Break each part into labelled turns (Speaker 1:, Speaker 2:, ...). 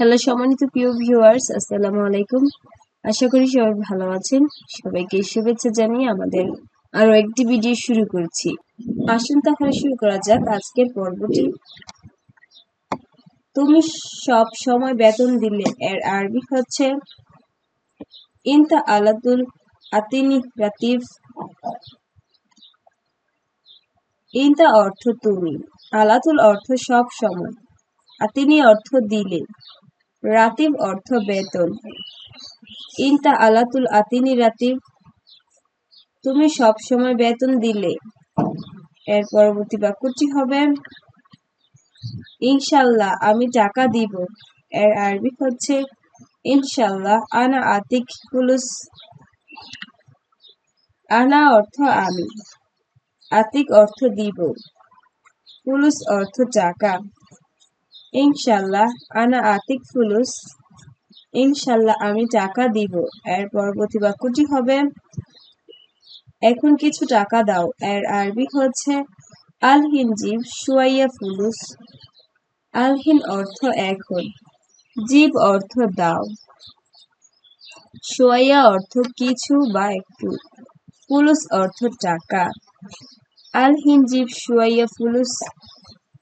Speaker 1: Hello, সম্মানিত প্রিয় viewers আসসালামু আলাইকুম। আশা করি সবাই ভালো আছেন। সবাইকে শুভেচ্ছা জানিয়ে আমাদের আরও একটি ভিডিও শুরু করছি। আসুন তাহলে শুরু করা যাক আজকের পর্বটি। তুমি সব সময় বেতন দিলে, এর আরবি হচ্ছে, ইনতা আলাতুল আতিনি রাতিফ। ইনতা অর্থ তুমি আলাতুল অর্থ সব সময়। আতিনি অর্থ দিলে। রাতিব অর্থ বেতন। ইনতা আলাতুল আতিনি রাতিব তুমি সব সময় বেতন দিলে। এর পরবর্তী বাক্যটি হবে ইনশাল্লাহ আমি টাকা দিব। এর আরবি হচ্ছে ইনশাল্লাহ আনা আতিক ফুলুস আনা অর্থ আমি, আতিক অর্থ দিব। ফুলুস অর্থ টাকা। ইনশাল্লাহ, আনা আতিক ফুলুস, ইনশাল্লাহ আমি টাকা দিব। এর পরবর্তী বাক্যটি হবে, এখন কিছু টাকা দাও। এর আরবি হচ্ছে আলহিন জীব সুয়াইয়া ফুলুস। আলহিন অর্থ এখন। জীব অর্থ দাও। সোয়াইয়া অর্থ কিছু বা একটু। ফুলুস অর্থ টাকা। আলহিন জীব সুয়াইয়া ফুলুস,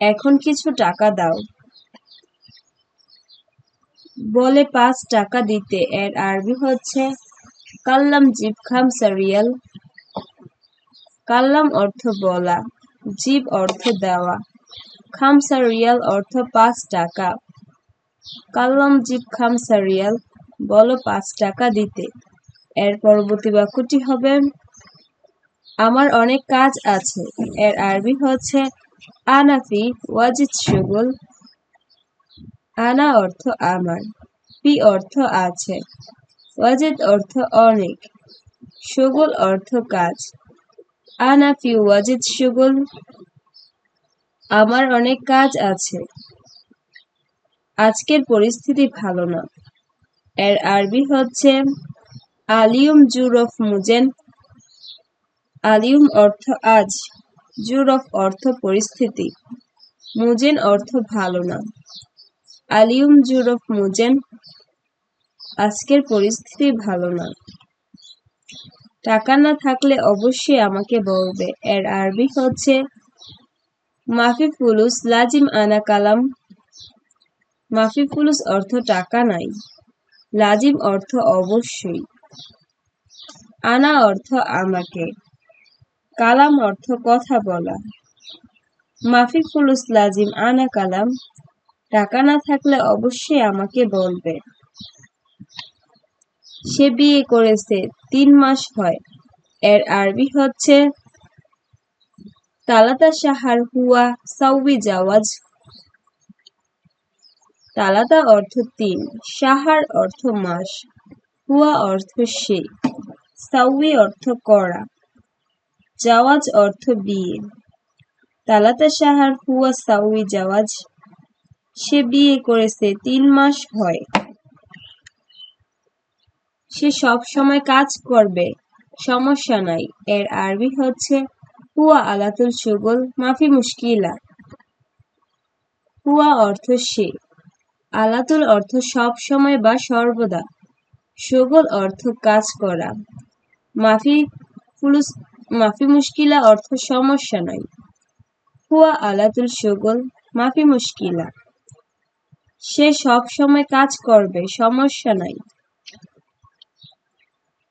Speaker 1: এখন কিছু টাকা দাও। বলে পাঁচ টাকা দিতে। এর আরবি হচ্ছে কাল্লাম জিব খামসা রিয়াল কাল্লাম অর্থ বলা, জীব অর্থ দেওয়া। খামসা রিয়াল অর্থ পাঁচ টাকা। কাল্লাম জিব খামসা রিয়াল বলো পাঁচ টাকা দিতে। এর পরবর্তী বাক্যটি হবে, আমার অনেক কাজ আছে। এর আরবি হচ্ছে আনাফি ওয়াজিদ সুগুল আনা অর্থ আমার। পি অর্থ আছে। ওয়াজেদ অর্থ অনেক। সুগুল অর্থ কাজ। আনা ফি ওয়াজেদ সুগুল আমার অনেক কাজ আছে। আজকের পরিস্থিতি ভালো না। এর আরবি হচ্ছে আলিউম জুরফ মুজেন। আলিউম অর্থ আজ। জুরফ অর্থ পরিস্থিতি। মুজেন অর্থ ভালো না। আলিউম জুরফ মুজেন, আজকের পরিস্থিতি ভালো না। টাকা না থাকলে অবশ্যই আমাকে বলবে। এর আরবি হচ্ছে মাফি ফুলুস লাজিম আনা কালাম। মাফি ফুলুস অর্থ টাকা নাই, লাজিম অর্থ অবশ্যই। আনা অর্থ আমাকে, কালাম অর্থ কথা বলা। মাফি ফুলুস লাজিম আনা কালাম টাকা না থাকলে অবশ্যই আমাকে বলবে। সে বিয়ে করেছে, তিন মাস হয়। এর আরবি হচ্ছে তালাতা সাহার হুয়া সাউবি জাওয়াজ। তালাতা অর্থ তিন সাহার অর্থ মাস, হুয়া অর্থ সে, সাউবি অর্থ করা, জাওয়াজ অর্থ বিয়ে। তালাতা সাহার হুয়া সাউই জাওয়াজ। সে বিয়ে করেছে, তিন মাস হয়। সে সব সময় কাজ করবে, সমস্যা নাই। এর আরবি হচ্ছে, হুয়া আলাতুল সুগল মাফি মুশকিলা। হুয়া অর্থ সে। আলাতুল অর্থ সব সময় বা সর্বদা। সুগল অর্থ কাজ করা। মাফি ফুলুস মাফি মুশকিলা অর্থ সমস্যা নাই। হুয়া আলাতুল সুগল মাফি মুশকিলা। সে সব সময় কাজ করবে, সমস্যা নাই।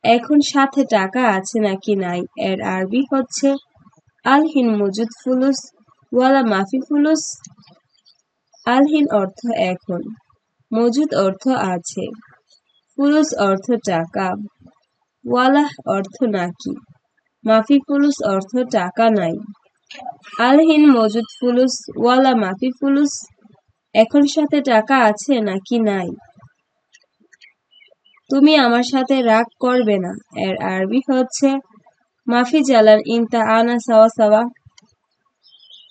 Speaker 1: এখন সাথে টাকা আছে নাকি নাই? এর আরবি হচ্ছে, আলহিন মজুদ ফুলুস, ওয়ালা মাফি ফুলুস। আলহিন অর্থ এখন, মজুদ অর্থ আছে, ফুলুস অর্থ টাকা, ওয়ালা অর্থ নাকি, মাফি ফুলুস অর্থ টাকা নাই। আলহিন মজুদ ফুলুস, ওয়ালা মাফি ফুলুস। এখন সাথে টাকা আছে নাকি নাই? তুমি আমার সাথে রাগ করবে না। এর আরবি হচ্ছে, মাফি জালান ইনতা আনা সাওয়া সাওয়া।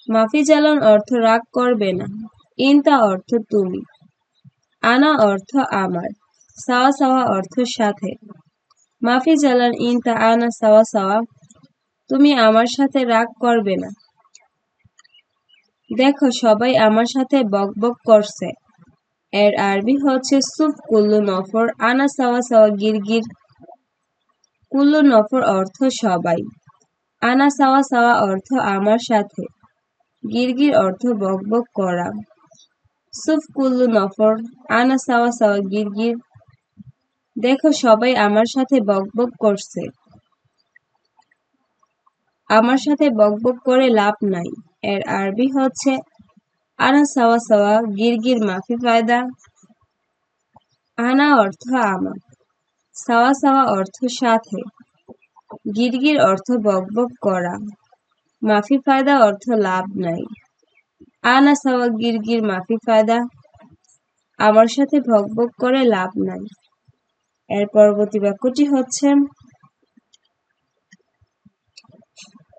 Speaker 1: মাফি জালান অর্থ রাগ করবে না। ইনতা অর্থ তুমি। আনা অর্থ আমার। সাওয়া সাওয়া অর্থ সাথে। মাফি জালান ইনতা আনা সাওয়া সাওয়া। তুমি আমার সাথে রাগ করবে না। দেখো, সবাই আমার সাথে বকবক করছে। এর আরবি হচ্ছে সুফ কুল্লু নফর, আনা সাওয়া সাওয়া গিরগির কুল্লু নফর অর্থ সবাই। আনা সাওয়া সাওয়া অর্থ আমার সাথে। গিরগির অর্থ বকবক করা। সুফ কুল্লু নফর, আনা সাওয়া সাওয়া গিরগির দেখো, সবাই আমার সাথে বকবক করছে। আমার সাথে বকবক করে লাভ নাই। এর আরবি হচ্ছে আনা সাওয়া সাওয়া গিরগির মাফি ফায়দা। আনা অর্থ আমার সাওয়া সাওয়া অর্থ সাথে গিরগির অর্থ বকবক করা। মাফি ফায়দা অর্থ লাভ নাই। আনা সাওয়া গিরগির মাফি ফায়দা, আমার সাথে ভকভক করে লাভ নাই। এর পরবর্তী বাক্যটি হচ্ছে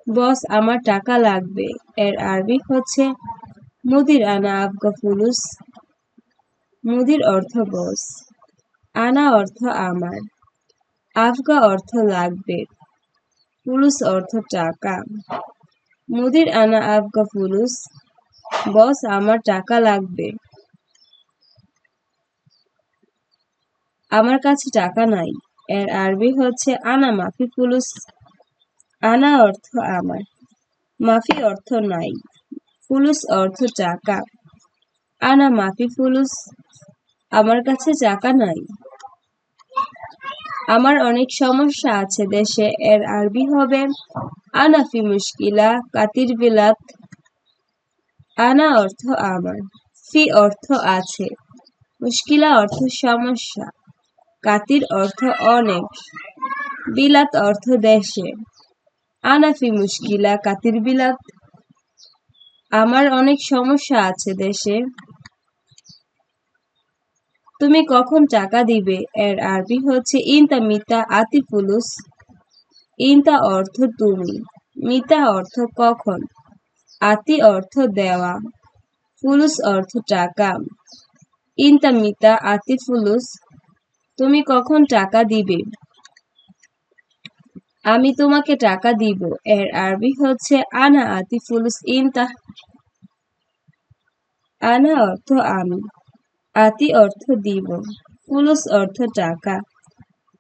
Speaker 1: বস, আমার টাকা লাগবে। এর আরবি হচ্ছে, মুদির আনা আবগা ফুলুস। মুদির অর্থ, বস, আনা অর্থ আমার। আফগা অর্থ লাগবে। ফুলুস অর্থ টাকা। মুদির আনা আবগা ফুলুস। বস, আমার টাকা লাগবে। আমার কাছে টাকা নাই। এর আরবি হচ্ছে, আনা মাফি ফুলুস। আনা অর্থ আমার, মাফি অর্থ নাই ফুলুস অর্থ টাকা আনা মাফি ফুলুস আমার কাছে টাকা নাই। আমার অনেক সমস্যা আছে দেশে, এর আরবি হবে আনাফি মুশকিলা, কাতির বিলাত। আনা অর্থ আমার, ফি অর্থ আছে, মুশকিলা অর্থ সমস্যা, কাতির অর্থ অনেক, বিলাত অর্থ দেশে। আনাফি মুশকিলা, কাতির বিলাত। আমার অনেক সমস্যা আছে দেশে। তুমি কখন টাকা দিবে? এর আরবি হচ্ছে, ইনতা মিতা আতি ফুলুস ইনতা অর্থ তুমি। মিতা অর্থ কখন? আতি অর্থ দেওয়া। ফুলুস অর্থ টাকা। ইনতা মিতা আতি ফুলুস তুমি কখন টাকা দিবে? আমি তোমাকে টাকা দিব। এর আরবি হচ্ছে, আনা আতি ফুলুস ইনতা আনা অর্থ আমি, আতি অর্থ দিব, ফুলুস অর্থ টাকা,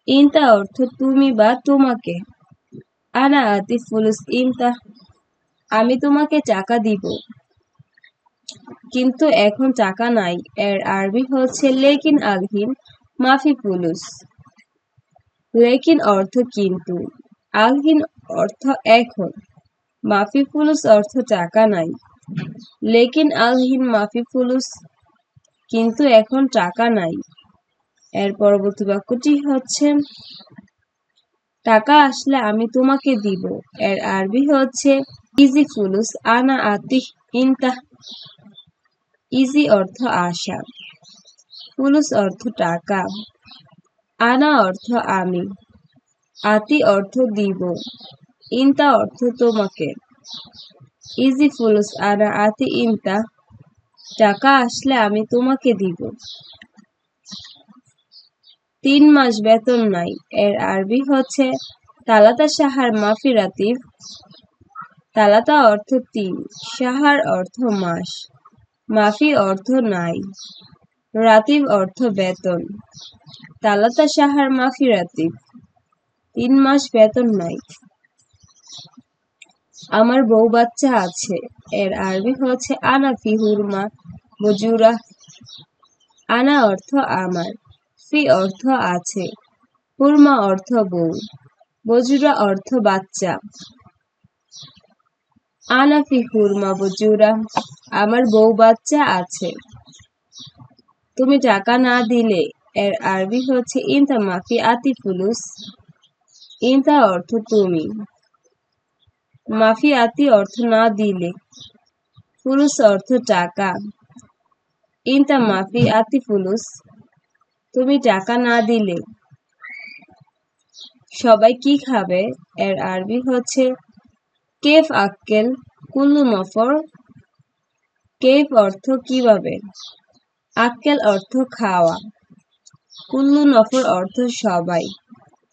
Speaker 1: ইনতা অর্থ তুমি বা তোমাকে, আনা আতি ফুলুস ইনতা আমি তোমাকে টাকা দিব, কিন্তু এখন টাকা নাই। এর আরবি হচ্ছে, লেকিন আলহিন মাফি ফুলুস। লেকিন অর্থ কিন্তু আলহিন অর্থ এখন। মাফি ফুলুস অর্থ টাকা নাই। লেকিন আলহিন মাফি ফুলুস কিন্তু এখন টাকা নাই। এর পরবর্তী বাক্যটি হচ্ছে, টাকা আসলে আমি তোমাকে দিব। এর আরবি হচ্ছে, ইজি ফুলুস আনা আতি ইনতা ইজি অর্থ আশা। ফুলুস অর্থ টাকা। আনা অর্থ আমি। আতি অর্থ দিব। ইনতা অর্থ তোমাকে। ইজি ফুলুস আনা আতি ইনতা, টাকা আসলে আমি তোমাকে দিব। তিন মাস বেতন নাই। এর আরবি হচ্ছে, তালাতা সাহার মাফি রাতিব। তালাতা অর্থ তিন, সাহার অর্থ মাস। মাফি অর্থ নাই। রাতিব অর্থ বেতন। তালাতা সাহার মাফি রাতিব। তিন মাস বেতন নাই। আমার বউ বাচ্চা আছে, এর আরবি হচ্ছে আনা ফি হুরমা। বজুরা, আনা অর্থ আমার, ফি অর্থ আছে, হুরমা অর্থ বউ, বজুরা অর্থ বাচ্চা। আনা ফি হুরমা বজুরা, আমার বউ বাচ্চা আছে। তুমি টাকা না দিলে, এর আরবি হচ্ছে ইনতা মাফি আতি ফুলুস ইনতা অর্থ তুমি? মাফি আতি অর্থ না দিলে ফুলুস অর্থ টাকা। ইনতা মাফি আতি ফুলুস তুমি টাকা না দিলে, সবাই কি খাবে? এর আরবি হচ্ছে, কেফ আক্কেল কুল্লু মফর কেফ অর্থ কীভাবে? আক্কেল অর্থ খাওয়া, কুল্লু নফর অর্থ সবাই।